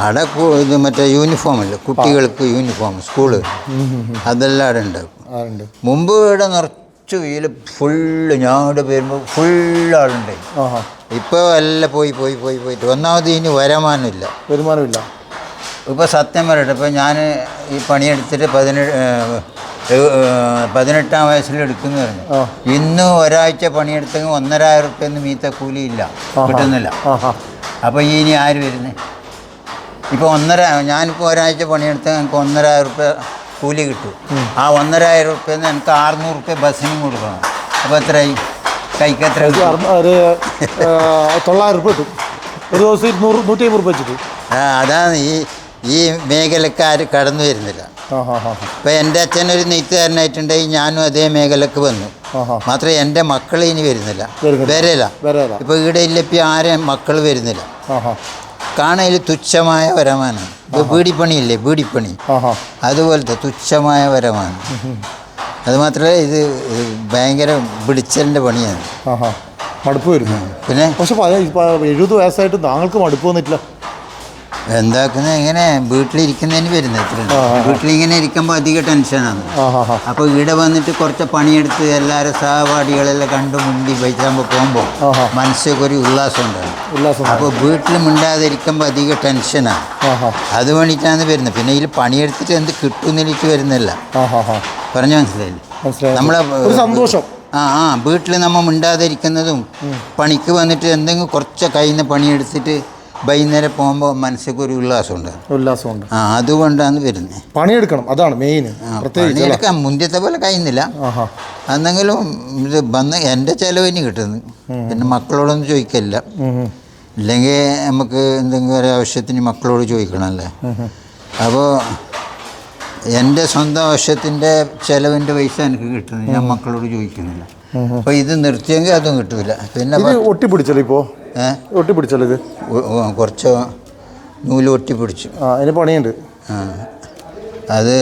അവിടെ ഇത് മറ്റേ യൂണിഫോം അല്ലേ കുട്ടികൾക്ക് യൂണിഫോം സ്കൂൾ അതെല്ലാം അവിടെ ഉണ്ടാക്കും ഉണ്ട്. മുമ്പ് ഇവിടെ നിറച്ചു വെയിൽ ഫുള്ള് ഞാൻ ഇവിടെ വരുമ്പോൾ ഫുള്ള് ആളുണ്ടായി ഇപ്പോൾ എല്ലാം പോയി പോയി പോയി പോയിട്ട് ഒന്നാമത് ഇനി വരുമാനമില്ല. വരുമാനമില്ല. ഇപ്പോൾ സത്യം പറയട്ടെ ഇപ്പോൾ ഞാൻ ഈ പണിയെടുത്തിട്ട് പതിനെട്ട് പതിനെട്ടാം വയസ്സിൽ എടുക്കുന്നു പറഞ്ഞു. ഇന്ന് ഒരാഴ്ച പണിയെടുത്തെങ്കിൽ ഒന്നരായിരം റുപ്യ ഒന്നും മീത്ത കൂലിയില്ല കിട്ടുന്നില്ല. അപ്പോൾ ഇനി ആര് വരുന്നത് ഇപ്പോൾ ഒന്നര ഞാനിപ്പോൾ ഒരാഴ്ച പണിയെടുത്ത് എനിക്ക് ഒന്നരായിരം റുപ്യ കൂലി കിട്ടും. ആ ഒന്നരായിരം റുപ്യ എനിക്ക് അറുന്നൂറ് റുപ്യ ബസ്സിനും കൊടുക്കണം. അപ്പോൾ എത്രയായി? കൈക്ക് എത്ര ഒരു തൊള്ളായിരം രൂപ കിട്ടും. ഒരു ദിവസം ഇരുന്നൂറ് നൂറ്റി അമ്പത് രൂപ വെച്ചിട്ട്. ആ അതാണ് ഈ ഈ മേഖലക്കാർ കടന്നു വരുന്നില്ല. ആ ഹാ അച്ഛൻ എന്റെ അച്ഛനൊരു നെയ്ത്തുകാരനായിട്ടുണ്ടെങ്കിൽ ഞാനും അതേ മേഖലക്ക് വന്നു. മാത്രമേ എന്റെ മക്കൾ ഇനി വരുന്നില്ല. വരില്ല ഇപ്പം ഇപ്പോൾ ഇവിടെ ഇല്ലപ്പോൾ ആരും മക്കൾ വരുന്നില്ല. കാണയിൽ തുച്ഛമായ വരമാനം ഇപ്പോൾ പീടിപ്പണിയില്ലേ പീടിപ്പണി അതുപോലത്തെ തുച്ഛമായ വരമാണ് അതുമാത്രമല്ല ഇത് ഭയങ്കര പിടിച്ചലിന്റെ പണിയാണ്. മടുപ്പ് വരുന്നു. പിന്നെ? പക്ഷെ എഴുപത് വയസ്സായിട്ട് താങ്കൾക്ക് മടുപ്പ് വന്നിട്ടില്ല. എന്താക്കുന്നത് ഇങ്ങനെ വീട്ടിലിരിക്കുന്നതിന് വരുന്നത്. വീട്ടിലിങ്ങനെ ഇരിക്കുമ്പോൾ അധിക ടെൻഷനാണ് അപ്പോൾ ഇവിടെ വന്നിട്ട് കുറച്ച് പണിയെടുത്ത് എല്ലാവരും സഹപാഠികളെല്ലാം കണ്ടു മുണ്ടി പൈസാകുമ്പോൾ പോകുമ്പോൾ മനസ്സൊക്കെ മനസ്സിലൊക്കെ ഒരു ഉല്ലാസം ഉണ്ടാകും അപ്പൊ അപ്പോൾ വീട്ടിൽ മിണ്ടാതിരിക്കുമ്പോൾ അധിക ടെൻഷനാണ് അത് വേണ്ടിയിട്ടാണ് വരുന്നത്. പിന്നെ ഇതിൽ പണിയെടുത്തിട്ട് എന്ത് കിട്ടുമെന്നിലേക്ക് വരുന്നില്ല. പറഞ്ഞു മനസ്സിലായില്ലേ? നമ്മളെ സന്തോഷം. ആ ആ വീട്ടിൽ നമ്മൾ മിണ്ടാതിരിക്കുന്നതും പണിക്ക് വന്നിട്ട് എന്തെങ്കിലും കുറച്ച് കയ്യിൽ നിന്ന് പണിയെടുത്തിട്ട് വൈകുന്നേരം പോകുമ്പോൾ മനസ്സിലേക്ക് ഒരു ഉല്ലാസമുണ്ട്. ഉല്ലാസമുണ്ട്. ആ അതുകൊണ്ടാണ് വരുന്നത് പണിയെടുക്കണം അതാണ് മെയിൻ? പണിയെടുക്കാൻ മുന്തിയത്തെ പോലെ കഴിയുന്നില്ല. എന്നെങ്കിലും ഇത് വന്ന് എന്റെ ചിലവിന് കിട്ടുന്നു. പിന്നെ മക്കളോടൊന്നും ചോദിക്കില്ല. ഇല്ലെങ്കിൽ നമുക്ക് എന്തെങ്കിലും ഒരു ആവശ്യത്തിന് മക്കളോട് ചോദിക്കണമല്ലേ അപ്പോൾ എന്റെ സ്വന്തം ആവശ്യത്തിന്റെ ചിലവിന്റെ പൈസ എനിക്ക് കിട്ടുന്നു. ഞാൻ മക്കളോട് ചോദിക്കുന്നില്ല. അപ്പോൾ ഇത് നിർത്തിയെങ്കിൽ അതും കിട്ടൂല. പിന്നെ ഒട്ടിപ്പിടിച്ചല്ലോ ഇപ്പോൾ ഏ? ഒട്ടിപ്പിടിച്ചല്ലോ ഇത്? കുറച്ച് നൂൽ ഒട്ടി പിടിച്ചു ആ അതിന് പണിയുണ്ട്. അത്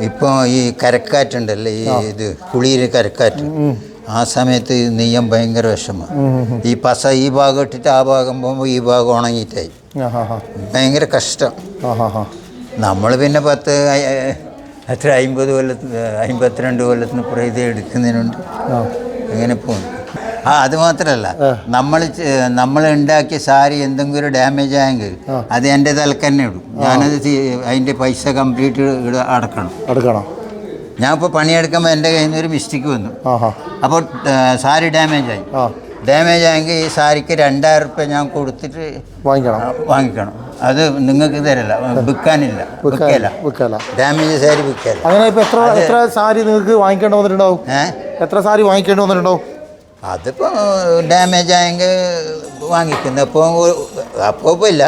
ഇപ്പോൾ ഈ കരക്കാറ്റുണ്ടല്ലോ ഈ ഇത് കുളിയിൽ കരക്കാറ്റ്. ആ സമയത്ത് നെയ്യം നെയ്യാൻ ഭയങ്കര വിഷമം. ഈ പസ ഈ ഭാഗം ഇട്ടിട്ട് ആ ഭാഗം പോകുമ്പോൾ ഈ ഭാഗം ഉണങ്ങിയിട്ടായി. ഭയങ്കര കഷ്ടം. നമ്മൾ പിന്നെ പത്ത് എത്ര അമ്പത് കൊല്ലത്തിന് അമ്പത്തിരണ്ട് കൊല്ലത്തിന് പുറേ എടുക്കുന്നതിനുണ്ട്. അങ്ങനെ പോകുന്നു? ആ അത് മാത്രമല്ല നമ്മൾ നമ്മൾ ഉണ്ടാക്കിയ സാരി എന്തെങ്കിലും ഡാമേജ് ആയെങ്കിൽ അത് എന്റെ തലക്കന്നെ ഇടും. ഞാനത് അതിന്റെ പൈസ കംപ്ലീറ്റ് അടക്കണം. അടക്കണം. ഞാൻ ഇപ്പോൾ പണിയെടുക്കുമ്പോൾ എന്റെ കയ്യിൽ നിന്ന് ഒരു മിസ്റ്റേക്ക് വന്നു. അപ്പോൾ സാരി ഡാമേജ് ആയി. ഡാമേജ് ആയെങ്കിൽ ഈ സാരിക്ക് രണ്ടായിരം റുപ്യ ഞാൻ കൊടുത്തിട്ട് വാങ്ങിക്കണം. വാങ്ങിക്കണം. അത് നിങ്ങൾക്ക് തരല്ല. വിൽക്കാനില്ല. വിൽക്കല. ഡാമേജ് സാരി വിൽക്കല. അങ്ങനെ ഇപ്പോൾ എത്ര എത്ര സാരി നിങ്ങൾക്ക് വാങ്ങിക്കേണ്ടി വന്നിട്ടുണ്ടാവും? എത്ര സാരി വാങ്ങിക്കേണ്ടി വന്നിട്ടുണ്ടോ അതിപ്പോൾ ഡാമേജ് ആയെങ്കിൽ വാങ്ങിക്കുന്നു. അപ്പോൾ അപ്പോൾ ഇല്ല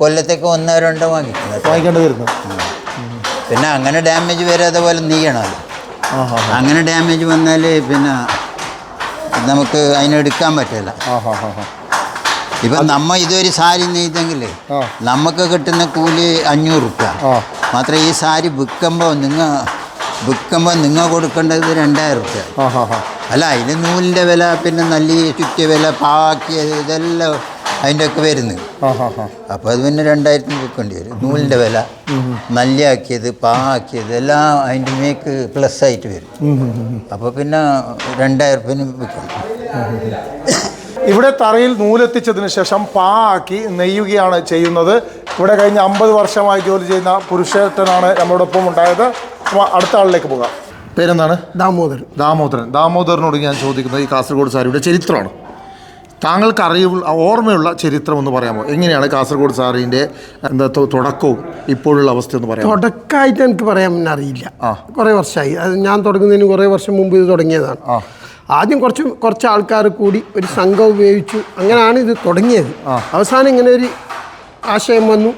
കൊല്ലത്തേക്ക് ഒന്നോ രണ്ടോ വാങ്ങിക്കുന്നത് വാങ്ങിക്കേണ്ടി വരുന്നു. പിന്നെ അങ്ങനെ ഡാമേജ് വരാതെ പോലെ നീയണമല്ലോ അങ്ങനെ ഡാമേജ് വന്നാൽ പിന്നെ നമുക്ക് അതിനെടുക്കാൻ പറ്റില്ല ഇപ്പൊ നമ്മ ഇതൊരു സാരി നെയ്തെങ്കിൽ. നമുക്ക് കിട്ടുന്ന കൂലി അഞ്ഞൂറ് റുപ്യ. മാത്രം ഈ സാരി വിൽക്കുമ്പോൾ നിങ്ങൾ വിൽക്കുമ്പോൾ നിങ്ങൾ കൊടുക്കേണ്ടത് രണ്ടായിരം റുപ്യ. അല്ല അതിന് നൂലിന്റെ വില പിന്നെ നല്ല ചുറ്റിയ വില പാക്കിയത് ഇതെല്ലാം അതിന്റെ ഒക്കെ വരുന്നത് അപ്പോൾ അത് പിന്നെ രണ്ടായിരത്തിന് പോയിക്കൊണ്ടി വരും. നൂലിന്റെ വില. നല്ലയാക്കിയത് പാക്കിയത് എല്ലാം അതിന്റെ മേക്ക് പ്ലസ് ആയിട്ട് വരും. അപ്പോൾ പിന്നെ രണ്ടായിരം റുപ്യന് വിൽക്കണം. ഇവിടെ തറയിൽ നൂലെത്തിച്ചതിന് ശേഷം പാ ആക്കി നെയ്യുകയാണ് ചെയ്യുന്നത്. ഇവിടെ കഴിഞ്ഞ അമ്പത് വർഷമായി ജോലി ചെയ്യുന്ന പുരുഷേട്ടനാണ് നമ്മളോടൊപ്പം ഉണ്ടായത്. അടുത്ത ആളിലേക്ക് പോകാം. പേരെന്താണ്? ദാമോദരൻ. ദാമോദരൻ. ദാമോദരനോട് ഞാൻ ചോദിക്കുന്നത് ഈ കാസർഗോഡ് സാരിയുടെ ചരിത്രമാണ്. താങ്കൾക്ക് അറിയുള്ള ഓർമ്മയുള്ള ചരിത്രം എന്ന് പറയാമോ? എങ്ങനെയാണ് കാസർഗോഡ് സാറിന്റെ എന്താ തുടക്കവും ഇപ്പോഴുള്ള അവസ്ഥ എന്ന് പറയാം തുടക്കമായിട്ട് എനിക്ക് പറയാൻ പിന്നെ അറിയില്ല. ആ. കുറേ വർഷമായി. അത് ഞാൻ തുടങ്ങുന്നതിന് കുറേ വർഷം മുമ്പ് ഇത് തുടങ്ങിയതാണ്. ആ. ആദ്യം കുറച്ച് കുറച്ച് ആൾക്കാർ കൂടി ഒരു സംഘം ഉപയോഗിച്ചു. അങ്ങനെയാണ് ഇത് തുടങ്ങിയത്. അവസാനം ഇങ്ങനെ ഒരു ആശയം വന്നു.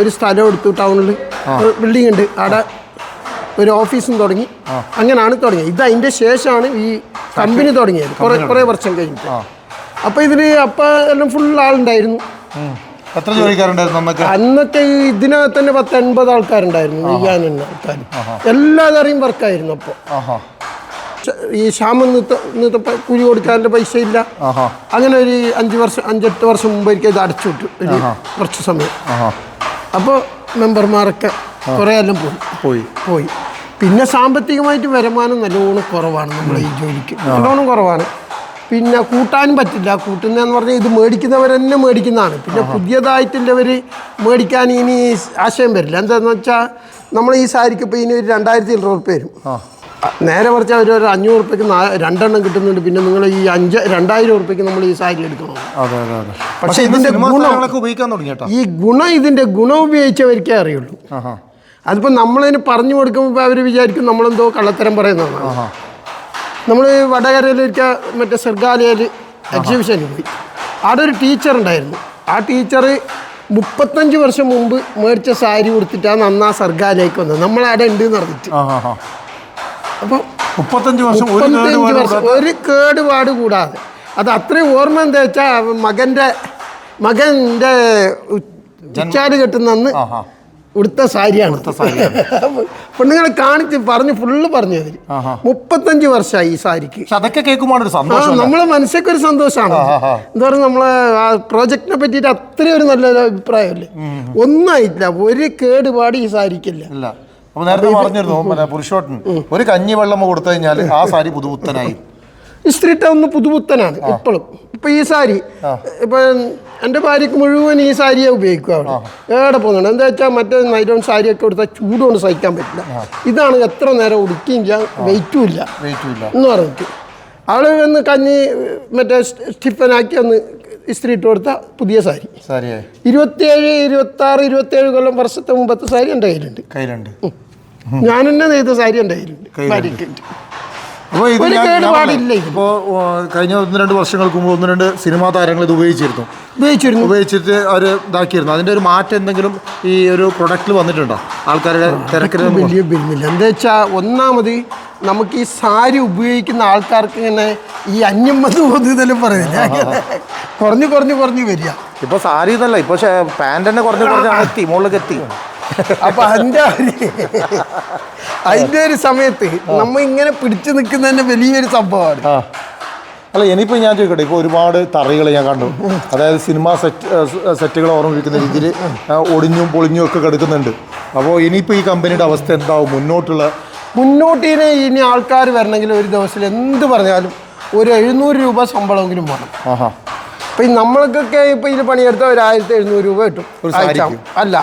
ഒരു സ്ഥലം എടുത്തു. ടൗണിൽ ബിൽഡിംഗ് ഉണ്ട്. അവിടെ ഒരു ഓഫീസും തുടങ്ങി. അങ്ങനെയാണ് തുടങ്ങിയത്. ഇത് അതിന്റെ ശേഷമാണ് ഈ കമ്പനി തുടങ്ങിയത്. കുറേ കുറേ വർഷം കഴിഞ്ഞിട്ട്. അപ്പോൾ ഇതിൽ അപ്പോൾ എല്ലാം ഫുൾ ആളുണ്ടായിരുന്നു. എത്ര ജോലിക്കാരുണ്ടായിരുന്നു അന്നൊക്കെ? അന്നൊക്കെ ഈ ഇതിനകത്ത് തന്നെ പത്ത് എൺപത് ആൾക്കാരുണ്ടായിരുന്നു നെയ്യാൻ തന്നെ ആൾക്കാർ എല്ലാതറിയും വർക്കായിരുന്നു അപ്പോൾ ഈ ക്ഷാമം നിർത്ത നിർത്ത കൂലി കൊടുക്കാന്റെ പൈസ ഇല്ല അങ്ങനെ ഒരു അഞ്ച് വർഷം അഞ്ചെട്ട് വർഷം മുമ്പ് എനിക്ക് ഇത് അടച്ചു വിട്ടു. ഒരു കുറച്ച് സമയം. അപ്പോൾ മെമ്പർമാരൊക്കെ കുറേ എല്ലാം പോയി. പോയി. പോയി. പിന്നെ സാമ്പത്തികമായിട്ട് വരുമാനം നല്ലോണം കുറവാണ് നമ്മൾ ഈ ജോലിക്ക്. നല്ലോണം കുറവാണ്. പിന്നെ കൂട്ടാനും പറ്റില്ല. കൂട്ടുന്നതെന്ന് പറഞ്ഞാൽ ഇത് മേടിക്കുന്നവർ തന്നെ മേടിക്കുന്നതാണ്. പിന്നെ പുതിയതായിട്ടുള്ളവർ മേടിക്കാൻ ഇനി ആശയം വരില്ല. എന്താണെന്ന് വെച്ചാൽ നമ്മൾ ഈ സാരിക്ക് ഇപ്പോൾ ഇനി ഒരു രണ്ടായിരത്തി ഇരുന്നൂറ് റുപ്യ വരും. നേരെ മറിച്ച് അവർ ഒരു അഞ്ഞൂറ് റുപ്യക്ക് രണ്ടെണ്ണം കിട്ടുന്നുണ്ട്. പിന്നെ നിങ്ങൾ ഈ അഞ്ച് രണ്ടായിരം റുപ്യക്ക് നമ്മൾ ഈ സാരി എടുക്കണം? പക്ഷേ ഇതിന്റെ ഗുണം- ഈ ഗുണം ഇതിന്റെ ഗുണം ഉപയോഗിച്ചവർക്കേ അറിയുള്ളൂ. അതിപ്പോൾ നമ്മളതിന് പറഞ്ഞു കൊടുക്കുമ്പോൾ അവർ വിചാരിക്കും നമ്മളെന്തോ കള്ളത്തരം പറയുന്നതാണ്. നമ്മൾ വടകരയിലേക്ക് മറ്റേ സർഗാലയിൽ എക്സിബിഷനിൽ പോയി. അവിടെ ഒരു ടീച്ചർ ഉണ്ടായിരുന്നു. ആ ടീച്ചർ മുപ്പത്തഞ്ച് വർഷം മുമ്പ് മേടിച്ച സാരി കൊടുത്തിട്ടാണ് അന്ന് ആ സർഗാലയ്ക്ക് വന്നത്. നമ്മളവിടെ ഉണ്ട് എന്ന് പറഞ്ഞിട്ട്. അപ്പോൾ മുപ്പത്തഞ്ച് വർഷം ഒരു കേടുപാടും കൂടാതെ? അത് അത്രയും ഓർമ്മ എന്താ വെച്ചാൽ മകന്റെ മകന്റെ ഉച്ചാൽ കെട്ടുന്ന ആഹാ. ഉടുത്ത സാരിയാണ്. പെണ്ണുങ്ങളെ കാണിച്ച് പറഞ്ഞ് ഫുള്ള് പറഞ്ഞു അവർ മുപ്പത്തഞ്ചു വർഷമായി ഈ സാരിക്ക്. അതൊക്കെ കേൾക്കുമ്പോൾ നമ്മളെ മനസ്സൊക്കെ ഒരു സന്തോഷമാണ്. എന്താ പറയുക നമ്മളെ ആ പ്രോജക്റ്റിനെ പറ്റിയിട്ട് അത്രയും ഒരു നല്ലൊരു അഭിപ്രായമല്ലേ? ഒന്നായിട്ടില്ല ഒരു കേടുപാട് ഈ സാരിക്കില്ല. അപ്പൊ നേരത്തെ പറഞ്ഞിരുന്നു പുരുഷോട്ടൻ ഒരു കഞ്ഞി വെള്ളം കൊടുത്തു കഴിഞ്ഞാൽ ആ സാരി പുതുപുത്തനായി. ഇസ്ത്രീട്ട ഒന്ന് പുതുപുത്തനാണ് ഇപ്പോഴും ഇപ്പൊ ഈ സാരി ഇപ്പൊ എന്റെ ഭാര്യക്ക് മുഴുവൻ ഈ സാരിയെ ഉപയോഗിക്കുക അവിടെ. ഏടെ പോകുന്നുണ്ട്? എന്താ വെച്ചാൽ മറ്റേ നൈലോൺ സാരിയൊക്കെ കൊടുത്താൽ ചൂട് കൊണ്ട് സഹിക്കാൻ പറ്റില്ല. ഇതാണ് എത്ര നേരം ഉടുക്കുകയും ചെയ്യാൻ വെയിറ്റും ഇല്ല എന്ന് പറഞ്ഞിട്ട്. അവൾ ഒന്ന് കഞ്ഞി മറ്റേ സ്റ്റിഫനാക്കി ഒന്ന് ഇസ്ത്രി ഇട്ട് കൊടുത്ത പുതിയ സാരി. ഇരുപത്തിയേഴ് ഇരുപത്തി ആറ് ഇരുപത്തിയേഴ് കൊല്ലം വർഷത്തെ മുമ്പത്തെ സാരി എന്റെ കയ്യിലുണ്ട്. കയ്യിലുണ്ട്. ഞാൻ തന്നെ നെയ്ത സാരി എന്റെ കയ്യിലുണ്ട്. അപ്പോൾ ഇത് ഒരു ഞാൻ- ഞാൻ കേടുപാടില്ല? പറഞ്ഞില്ലേ, ഇതിന്. ഇപ്പോ ഓ, കഴിഞ്ഞ ഒന്ന് രണ്ട് വർഷങ്ങൾക്ക് മുമ്പ് ഒന്ന് രണ്ട് സിനിമാ താരങ്ങൾ ഇത് ഉപയോഗിച്ചിരുന്നു. ഉപയോഗിച്ചിരുന്നു. ഉപയോഗിച്ചിട്ട് അവർ ഇതാക്കിയിരുന്നു. അതിന്റെ ഒരു മാറ്റം എന്തെങ്കിലും ഈ ഒരു പ്രൊഡക്റ്റിൽ വന്നിട്ടുണ്ടോ? ആൾക്കാരുടെ തിരക്കിന് വലിയ ബില്ലില്ല. എന്താ വെച്ചാൽ ഒന്നാമത് നമുക്ക് ഈ സാരി ഉപയോഗിക്കുന്ന ആൾക്കാർക്ക് ഇങ്ങനെ ഈ അന്യമ്മത് പൊതുതലും പറയുന്നില്ല. കുറഞ്ഞു കുറഞ്ഞു കുറഞ്ഞു വരിക. ഇപ്പൊ സാരി എന്നല്ല ഇപ്പൊ പാന്റ് തന്നെ കുറഞ്ഞു കുറഞ്ഞ് അങ്ങ് എത്തി മുകളിലേക്ക് എത്തി. അപ്പൊ അതിന്റെ അതിന്റെ ഒരു സമയത്ത് നമ്മ ഇങ്ങനെ പിടിച്ചു നിൽക്കുന്ന തന്നെ വലിയൊരു സംഭവമാണ്. അല്ല ഇനിയിപ്പോൾ ഞാൻ ചോദിക്കട്ടെ ഇപ്പോൾ ഒരുപാട് തറകൾ ഞാൻ കണ്ടു. അതായത് സിനിമ സെറ്റ് സെറ്റുകൾ ഓർമ്മിപ്പിക്കുന്ന രീതിയിൽ ഒടിഞ്ഞും പൊളിഞ്ഞും ഒക്കെ കിടക്കുന്നുണ്ട്. അപ്പോൾ ഇനിയിപ്പോൾ ഈ കമ്പനിയുടെ അവസ്ഥ എന്താവും? മുന്നോട്ടുള്ള മുന്നോട്ടിനെ ഇനി ആൾക്കാർ വരണമെങ്കിൽ ഒരു ദിവസത്തിൽ എന്ത് പറഞ്ഞാലും ഒരു എഴുന്നൂറ് രൂപ ശമ്പളമെങ്കിലും വേണം. ആഹാ. ഇപ്പം ഈ നമ്മൾക്കൊക്കെ ഇപ്പം ഇതിൽ പണിയെടുത്താൽ ഒരു ആയിരത്തി എഴുന്നൂറ് രൂപ കിട്ടും? അല്ല.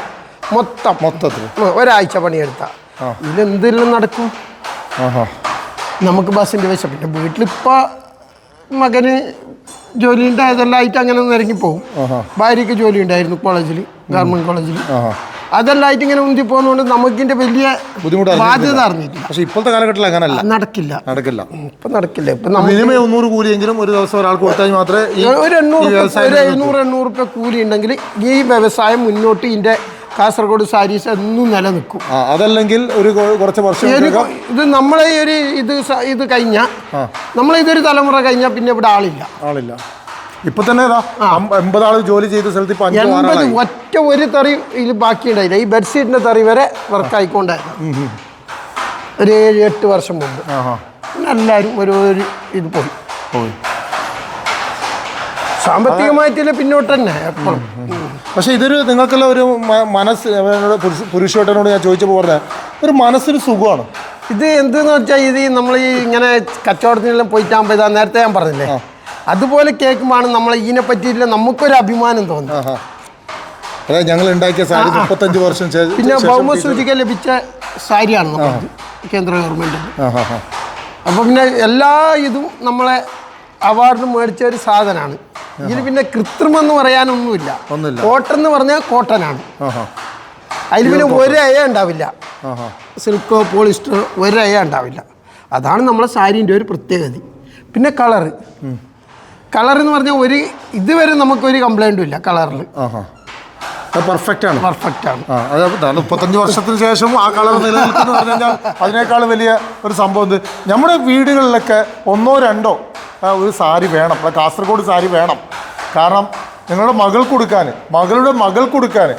മൊത്തം. മൊത്തത്തിൽ ഒരാഴ്ച പണിയെടുത്ത. ഇതിലെന്തെല്ലാം നടക്കും. നമുക്ക് ബസ്സിന്റെ വശം പിന്നെ വീട്ടിലിപ്പോൾ മകന് ജോലി ഉണ്ടായതെല്ലാം ആയിട്ട് അങ്ങനെ ഒന്ന് ഇറങ്ങിപ്പോവും ഭാര്യയ്ക്ക് ജോലി ഉണ്ടായിരുന്നു കോളേജിൽ ഗവൺമെന്റ് കോളേജിൽ അതെല്ലായിട്ട് ഇങ്ങനെ ഉന്തി പോകുന്നതുകൊണ്ട് നമുക്കിന്റെ വലിയ ബുദ്ധിമുട്ട് ബാധ്യത അറിഞ്ഞിട്ടില്ല. പക്ഷെ ഇപ്പോഴത്തെ കാലഘട്ടത്തിൽ അങ്ങനല്ല. നടക്കില്ല. നടക്കില്ല. ഇപ്പൊ നടക്കില്ല. ഇപ്പൊ മിനിമം എണ്ണൂറ് കൂലിയെങ്കിലും ഒരു ദിവസം ഒരാൾക്ക് കൊടുത്താൽ മാത്രമേ ഒരു എണ്ണൂറ് ഒരു എഴുന്നൂറ് എണ്ണൂറ് രൂപ കൂലി ഉണ്ടെങ്കിൽ ഈ വ്യവസായം മുന്നോട്ട് ഇതിന്റെ കാസർഗോഡ് സാരീസ് എന്നും നിലനിൽക്കും. അതല്ലെങ്കിൽ ഒരു കുറച്ച് വർഷം ഇത് നമ്മളെ ഈ ഒരു ഇത് ഇത് കഴിഞ്ഞ നമ്മളെ ഇതൊരു തലമുറ കഴിഞ്ഞാൽ പിന്നെ ഇവിടെ ആളില്ല. ആളില്ല. ഇപ്പൊ തന്നെ എൺപതാൾ എൺപത് ആൾ ജോലി ചെയ്ത സ്ഥലത്ത് എൺപത് ഒറ്റ ഒരു തറി ഇതിൽ ബാക്കി ഉണ്ടായില്ല ഈ ബെഡ്ഷീറ്റിന്റെ തറി വരെ വർക്ക് ആയിക്കൊണ്ടായിരുന്നു. ഒരു ഏഴ് എട്ട് വർഷം മുമ്പ്. എല്ലാവരും ഒരു ഒരു ഇത് പോയി. പോയി. സാമ്പത്തികമായിട്ടില്ല പിന്നോട്ട് തന്നെ എപ്പോഴും പക്ഷെ ഇതൊരു നിങ്ങൾക്കുള്ള ഒരു മനസ്സ് പുരുഷ- പുരുഷോട്ടനോട് ഞാൻ ചോദിച്ചപ്പോൾ പറഞ്ഞ ഒരു മനസ്സിന് സുഖമാണ്. ഇത് എന്തെന്ന് വെച്ചാൽ ഇത് നമ്മൾ ഈ ഇങ്ങനെ കച്ചവടത്തിനെല്ലാം പോയിട്ടാകുമ്പോൾ ഇതാ നേരത്തെ ഞാൻ പറഞ്ഞില്ലേ? അതുപോലെ കേൾക്കുമ്പോൾ നമ്മൾ ഇതിനെ പറ്റിയിട്ടില്ല നമുക്കൊരു അഭിമാനം തോന്നുന്നത്. അതായത് ഞങ്ങൾ ഉണ്ടാക്കിയ സാരി മുപ്പത്തഞ്ച് വർഷം പിന്നെ ഭൗമസൂചിക ലഭിച്ച സാരിയാണ് കേന്ദ്ര ഗവൺമെന്റ് ആഹാ. അപ്പോൾ പിന്നെ എല്ലാ ഇതും നമ്മളെ അവാർഡ് മേടിച്ച ഒരു സാധനമാണ് ഇതിൽ പിന്നെ കൃത്രിമം എന്ന് പറയാനൊന്നുമില്ല. ഒന്നുമില്ല. കോട്ടൺ എന്ന് പറഞ്ഞാൽ കോട്ടനാണ്. അതിൽ പിന്നെ ഒരു അയ ഉണ്ടാവില്ല. സിൽക്കോ പോളിസ്റ്റർ ഒരു അയ ഉണ്ടാവില്ല. അതാണ് നമ്മളെ സാരീന്റെ ഒരു പ്രത്യേകത. പിന്നെ കളറ്. കളർ എന്ന് പറഞ്ഞാൽ ഒരു ഇതുവരെ നമുക്കൊരു കംപ്ലൈന്റും ഇല്ല കളറിൽ പെർഫെക്റ്റ് ആണ്. പെർഫെക്റ്റ് ആണ്. മുപ്പത്തഞ്ച് വർഷത്തിന് ശേഷം ആ കളർ നിലനിൽക്കുന്നു പറഞ്ഞു കഴിഞ്ഞാൽ അതിനേക്കാൾ വലിയ ഒരു സംഭവം നമ്മുടെ വീടുകളിലൊക്കെ ഒന്നോ രണ്ടോ ഒരു സാരി വേണം. അല്ല കാസർഗോഡ് സാരി വേണം. കാരണം നിങ്ങളുടെ മകൾ കൊടുക്കാൻ മകളുടെ മകൾ കൊടുക്കാൻ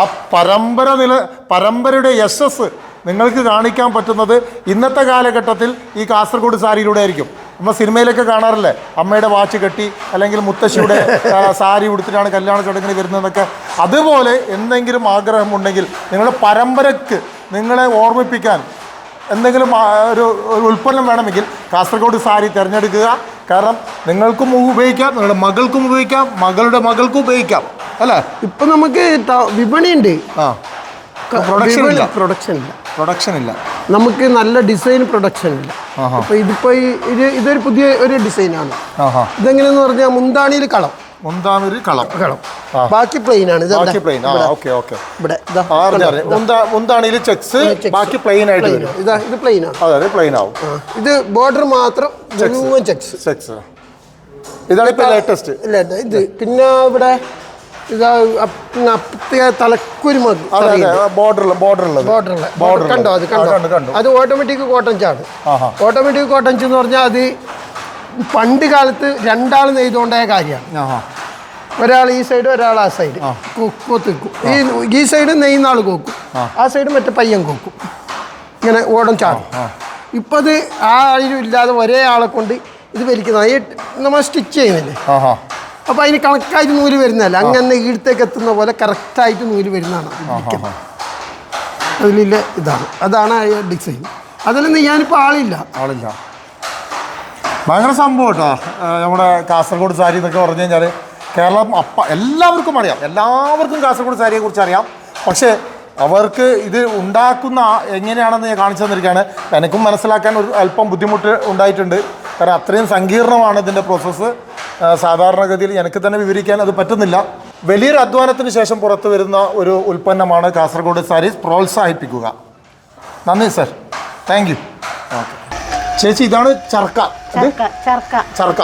ആ പരമ്പര നില പരമ്പരയുടെ യശസ് നിങ്ങൾക്ക് കാണിക്കാൻ പറ്റുന്നത് ഇന്നത്തെ കാലഘട്ടത്തിൽ ഈ കാസർഗോഡ് സാരിയിലൂടെ ആയിരിക്കും. നമ്മൾ സിനിമയിലൊക്കെ കാണാറില്ലേ? അമ്മയുടെ വാച്ച് കെട്ടി അല്ലെങ്കിൽ മുത്തശ്ശിയുടെ സാരി ഉടുത്തിട്ടാണ് കല്യാണ ചടങ്ങിന് വരുന്നതെന്നൊക്കെ. അതുപോലെ എന്തെങ്കിലും ആഗ്രഹമുണ്ടെങ്കിൽ നിങ്ങളുടെ പരമ്പരയ്ക്ക് നിങ്ങളെ ഓർമ്മിപ്പിക്കാൻ എന്തെങ്കിലും ഒരു ഉൽപ്പന്നം വേണമെങ്കിൽ കാസർഗോഡ് സാരി തിരഞ്ഞെടുക്കുക. കാരണം നിങ്ങൾക്കും ഉപയോഗിക്കാം നിങ്ങളുടെ മകൾക്കും ഉപയോഗിക്കാം മകളുടെ മകൾക്കും ഉപയോഗിക്കാം. അല്ലേ? ഇപ്പം നമുക്ക് വിപണി ഉണ്ട് ആ. പ്രൊഡക്ഷൻ ഇല്ല. പ്രൊഡക്ഷൻ ഇല്ല. പ്രൊഡക്ഷൻ ഇല്ല. നമുക്ക് നല്ല ഡിസൈൻ പ്രൊഡക്ഷൻ ഇല്ല. അപ്പോൾ ഇതിപ്പോൾ ഇത് ഇതൊരു പുതിയ ഒരു ഡിസൈനാണ് ഇതെങ്ങനെയെന്ന് പറഞ്ഞാൽ മുന്താണിയിൽ കളം. മുന്താനൊരു കളം. കളം. ബാക്കി പ്ലെയിൻ ആണ്. ഇത് ബാക്കി പ്ലെയിൻ ആ ഓക്കെ ഓക്കെ. ഇവിടെ. മുന്താണിയിൽ ചെക്സ് ബാക്കി പ്ലെയിൻ ആയിട്ട് വരും. ഇതാ ഇത് പ്ലെയിൻ ആണ്. അതെ പ്ലെയിൻ ആവും. ഇത് ബോർഡർ മാത്രം ചെക്സ് ചെക്സ് ഇതാണ് ഇപ്പൊ ലേറ്റസ്റ്റ് ഇത് പിന്നെ ഇവിടെ ഇതാ പിന്നെ അപ്പത്തെ തലക്കുരുമത് അതെ അതെ ബോർഡർ കണ്ടോ അത് കണ്ടോ? അത് ഓട്ടോമാറ്റിക് കോട്ടൻ ചാണ്. ഓട്ടോമാറ്റിക് കോട്ടൻ എന്ന് പറഞ്ഞാൽ അത് പണ്ട് കാലത്ത് രണ്ടാൾ നെയ്തുകൊണ്ടായ കാര്യമാണ്. ഒരാൾ ഈ സൈഡ് ഒരാൾ ആ സൈഡ് കൊത്തിക്കും ഈ ഈ സൈഡ് നെയ്യുന്ന ആൾ കോക്കും. ആ. സൈഡ് മറ്റേ പയ്യൻ കോക്കും. ഇങ്ങനെ ഓടം ചാടും. ഇപ്പം അത് ആ ആരും ഇല്ലാതെ ഒരേ ആളെ കൊണ്ട് ഇത് വലിക്കുന്ന ഈ നമ്മൾ സ്റ്റിച്ച് ചെയ്യുന്നില്ലേ? അപ്പം അതിന് കണക്കായിട്ട് നൂൽ വരുന്നതല്ല? അങ്ങനെ ഈടത്തേക്ക് എത്തുന്ന പോലെ കറക്റ്റായിട്ട് നൂൽ വരുന്നതാണ്. അതിലുള്ള ഇതാണ്. അതാണ് ഡിസൈൻ അതിലൊന്നും ഞാനിപ്പോൾ ആളില്ല. ആളില്ല. ഭയങ്കര സംഭവം കേട്ടോ. നമ്മുടെ കാസർഗോഡ് സാരി എന്നൊക്കെ പറഞ്ഞു കഴിഞ്ഞാൽ കേരളം അപ്പ എല്ലാവർക്കും അറിയാം. എല്ലാവർക്കും കാസർഗോഡ് സാരിയെ കുറിച്ച് അറിയാം. പക്ഷേ അവർക്ക് ഇത് ഉണ്ടാക്കുന്ന എങ്ങനെയാണെന്ന് ഞാൻ കാണിച്ചു തന്നിരിക്കുകയാണ്. എനിക്കും മനസ്സിലാക്കാൻ ഒരു അല്പം ബുദ്ധിമുട്ട് ഉണ്ടായിട്ടുണ്ട്. കാരണം അത്രയും സങ്കീർണമാണ് ഇതിന്റെ പ്രോസസ്സ് സാധാരണഗതിയിൽ എനിക്ക് തന്നെ വിവരിക്കാൻ അത് പറ്റുന്നില്ല. വലിയൊരു അധ്വാനത്തിന് ശേഷം പുറത്തു വരുന്ന ഒരു ഉൽപ്പന്നമാണ് കാസർഗോഡ് സാരീസ് പ്രോത്സാഹിപ്പിക്കുക. നന്ദി സർ. താങ്ക് യു ഓക്കെ ചേച്ചി ഇതാണ് ചർക്ക. ചർക്ക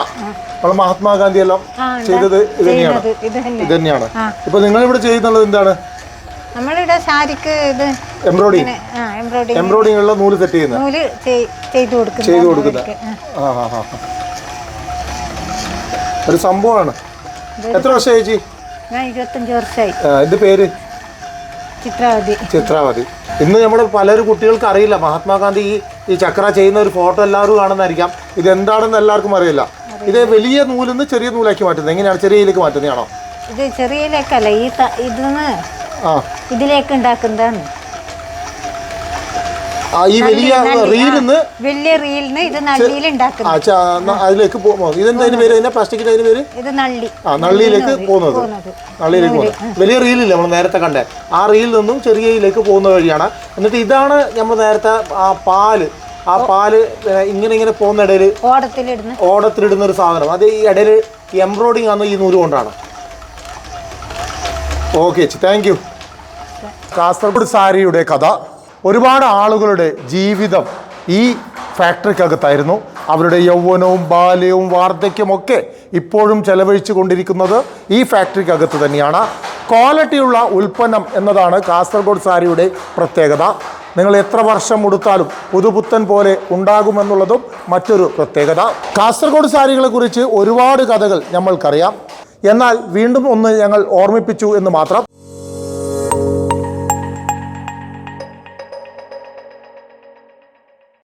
നമ്മൾ മഹാത്മാഗാന്ധി എല്ലാം. ചെയ്തത് ഇത് തന്നെയാണ്. ഇത്. ഇപ്പൊ നിങ്ങൾ ഇവിടെ ചെയ്യുന്നുള്ളത് എന്താണ്? നമ്മളിവിടെ സാരിക്ക് ഇത് എംബ്രോയിഡിങ് എംബ്രോയിഡിങ് ഉള്ള നൂൽ സെറ്റ് ചെയ്യുന്ന നൂൽ ചെയ്തു കൊടുക്കുന്നത്. ആ. ഒരു സംഭവമാണ്. എത്ര വർഷം ചേച്ചി? ഞാൻ ഇരുപത്തഞ്ച് വർഷമായി. ആ, പേര്? ചിത്രാവതി. ചിത്രാവതി. ഇന്ന് നമ്മുടെ പലരും കുട്ടികൾക്ക് അറിയില്ല. മഹാത്മാഗാന്ധി ഈ ചക്ര ചെയ്യുന്ന ഒരു ഫോട്ടോ എല്ലാവരും കാണുന്നതായിരിക്കാം. ഇത് എന്താണെന്ന് എല്ലാവർക്കും അറിയില്ല. ഇത് വലിയ നൂലിൽ നിന്ന് ചെറിയ നൂലാക്കി മാറ്റുന്നത്. എങ്ങനെയാണ്? ചെറിയ ഇതിലേക്ക് മാറ്റുന്നതാണോ? ഇത് ചെറിയ ഇതിലേക്ക് ഉണ്ടാക്കുന്നതാണ്. ഈ വലിയ റീലിന്ന് വലിയ റീലിന്ന് ഇത് നള്ളിയിൽ ഉണ്ടാക്കുന്നത് അതിലേക്ക് ഇതെന്താ അതിന് പേര്? അതിന്റെ പ്ലാസ്റ്റിക്കിന്റെ അതിന് പേര്? ഇത് നള്ളി. ആ നള്ളിയിലേക്ക് പോകുന്നത്. നള്ളിയിലേക്ക് പോകുന്നത്. വലിയ റീലില്ല നമ്മൾ നേരത്തെ കണ്ടേ? ആ റീലിൽ നിന്നും ചെറിയ ചെറിയയിലേക്ക് പോകുന്ന വഴിയാണ്. എന്നിട്ട് ഇതാണ് നമ്മൾ നേരത്തെ ആ പാൽ. ആ പാൽ ഇങ്ങനെ ഇങ്ങനെ പോകുന്ന ഇടയിൽ ഓടത്തിലിടുന്ന. ഓടത്തിലിടുന്ന ഒരു സാധനം. അത് ഈ ഇടയിൽ എംബ്രോയിഡിങ് ആണ് ഈ നൂൽ കൊണ്ടാണ്. ഓക്കെ ചേച്ചി. Thank you. കാസർഗോഡ് സാരിയുടെ കഥ. ഒരുപാട് ആളുകളുടെ ജീവിതം ഈ ഫാക്ടറിക്കകത്തായിരുന്നു. അവരുടെ യൗവനവും ബാല്യവും വാർദ്ധക്യമൊക്കെ ഇപ്പോഴും ചെലവഴിച്ചു കൊണ്ടിരിക്കുന്നത് ഈ ഫാക്ടറിക്കകത്ത് തന്നെയാണ്. ക്വാളിറ്റിയുള്ള ഉൽപ്പന്നം എന്നതാണ് കാസർഗോഡ് സാരിയുടെ പ്രത്യേകത. നിങ്ങൾ എത്ര വർഷം ഉടുത്താലും പുതുപുത്തൻ പോലെ ഉണ്ടാകുമെന്നുള്ളതും മറ്റൊരു പ്രത്യേകത. കാസർഗോഡ് സാരികളെ കുറിച്ച് ഒരുപാട് കഥകൾ നമ്മൾക്കറിയാം എന്നാൽ വീണ്ടും ഒന്ന് ഞങ്ങൾ ഓർമ്മിപ്പിച്ചു എന്ന് മാത്രം.